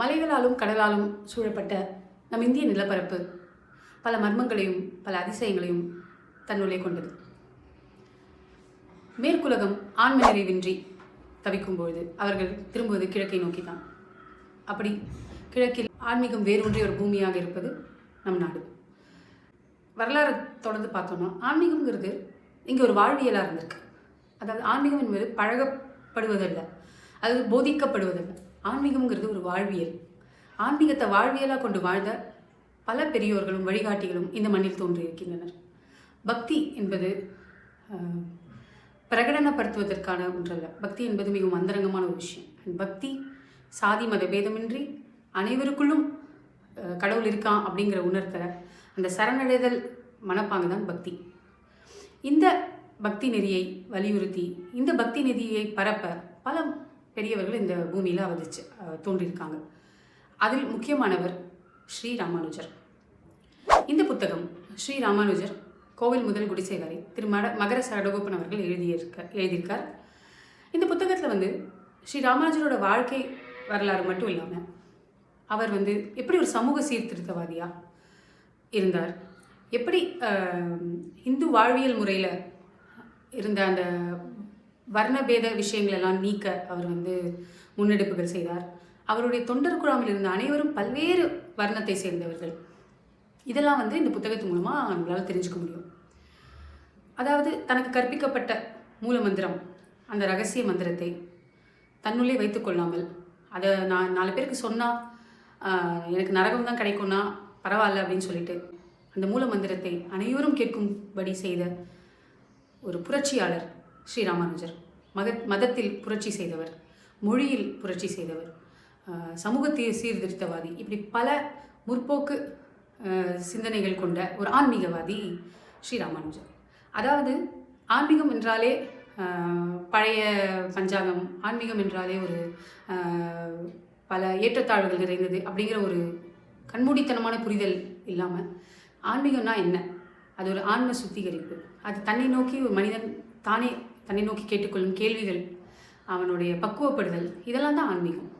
மலைகளாலும் கடலாலும் சூழப்பட்ட நம் இந்திய நிலப்பரப்பு பல மர்மங்களையும் பல அதிசயங்களையும் தன்னுள்ளே கொண்டது. மேற்குலகம் ஆண்மை நிறைவின்றி தவிக்கும் பொழுது அவர்கள் திரும்புவது கிழக்கை நோக்கி தான் அப்படி கிழக்கில் ஆன்மீகம் வேரூன்றிய ஒரு பூமியாக இருப்பது நம் நாடு. வரலாறு தொடர்ந்து பார்த்தோம்னா ஆன்மீகம்ங்கிறது இங்கே ஒரு வாழ்வியலாக இருந்திருக்கு. அதாவது ஆன்மீகம் என்பது பழகப்படுவதில்லை. அது போதிக்கப்படுவதில்லை. ஆன்மீகம்ங்கிறது ஒரு வாழ்வியல். ஆன்மீகத்தை வாழ்வியலாக கொண்டு வாழ்ந்த பல பெரியோர்களும் வழிகாட்டிகளும் இந்த மண்ணில் தோன்றியிருக்கின்றனர். பக்தி என்பது பிரகடனப்படுத்துவதற்கான ஒன்றல்ல. பக்தி என்பது மிகவும் அந்தரங்கமான ஒரு விஷயம். பக்தி சாதி மத பேதமின்றி அனைவருக்குள்ளும் கடவுள் இருக்கான் அப்படிங்கிற உணர்த்தர அந்த சரணடைதல் மனப்பாங்கு தான் பக்தி. இந்த பக்தி நெறியை வலியுறுத்தி இந்த பக்தி நெறியை பரப்ப பல பெரியவர்கள் இந்த பூமியில் அவதிச்சு தோன்றியிருக்காங்க. அதில் முக்கியமானவர் ஸ்ரீ ராமானுஜர். இந்த புத்தகம் ஸ்ரீ ராமானுஜர் கோவில் முதல் குடிசை வரை திரு மட மகர சரடகோப்பன் அவர்கள் எழுதியிருக்க எழுதியிருக்கார். இந்த புத்தகத்தில் வந்து ஸ்ரீ ராமானுஜரோட வாழ்க்கை வரலாறு மட்டும் இல்லாமல் அவர் வந்து எப்படி ஒரு சமூக சீர்திருத்தவாதியாக இருந்தார்? எப்படி இந்து வாழ்வியல் முறையில் இருந்த அந்த வர்ணபேத விஷயங்களெல்லாம் நீக்க அவர் வந்து முன்னெடுப்புகள் செய்தார். அவருடைய தொண்டர் குழாமில் இருந்த அனைவரும் பல்வேறு வர்ணத்தை சேர்ந்தவர்கள். இதெல்லாம் வந்து இந்த புத்தகத்து மூலமாக நம்மளால் தெரிஞ்சுக்க முடியும். அதாவது தனக்கு கற்பிக்கப்பட்ட மூல மந்திரம் அந்த ரகசிய மந்திரத்தை தன்னுள்ளே வைத்துக்கொள்ளாமல் அதை நான் நாலு பேருக்கு சொன்னால் எனக்கு நரகம் தான் கிடைக்கும்னா பரவாயில்ல அப்படின்னு சொல்லிட்டு அந்த மூல மந்திரத்தை அனைவரும் கேட்கும்படி செய்த ஒரு புரட்சியாளர் ஸ்ரீ ராமானுஜர் மத மதத்தில் புரட்சி செய்தவர். மொழியில் புரட்சி செய்தவர். ஆஹ் சமூகத்தை சீர்திருத்தவாதி. இப்படி பல முற்போக்கு சிந்தனைகள் கொண்ட ஒரு ஆன்மீகவாதி ஸ்ரீராமானுஜர். அதாவது ஆன்மீகம் என்றாலே பழைய பஞ்சாங்கம் ஆன்மீகம் என்றாலே ஒரு பல ஏற்றத்தாழ்வுகள் நிறைந்தது அப்படிங்கிற ஒரு கண்மூடித்தனமான புரிதல் இல்லாமல் ஆன்மீகம்னா என்ன? அது ஒரு ஆன்ம சுத்திகரிப்பு. அது தன்னை நோக்கி ஒரு மனிதன் தானே தன்னை நோக்கி கேட்டுக்கொள்ளும் கேள்விகள் அவனுடைய பக்குவப்படுதல் இதெல்லாம் தான் ஆன்மீகம்.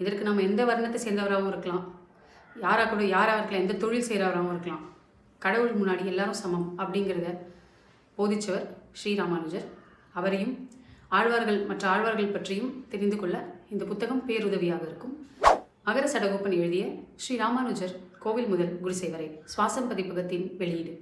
இதற்கு நம்ம எந்த வர்ணத்தை சேர்ந்தவராகவும் இருக்கலாம். யாராக கூட யாராக இருக்கலாம் எந்த தொழில் செய்கிறவராகவும் இருக்கலாம். கடவுள் முன்னாடி எல்லாரும் சமம் அப்படிங்கிறத போதிச்சவர் ஸ்ரீராமானுஜர் அவரையும் ஆழ்வார்கள் மற்ற ஆழ்வார்கள் பற்றியும் தெரிந்து கொள்ள இந்த புத்தகம் பேருதவியாக இருக்கும். மகர சடகோப்பன் எழுதிய ஸ்ரீ ராமானுஜர் கோவில் முதல் குடிசை வரை சுவாசம் பதிப்பகத்தின் வெளியீடு.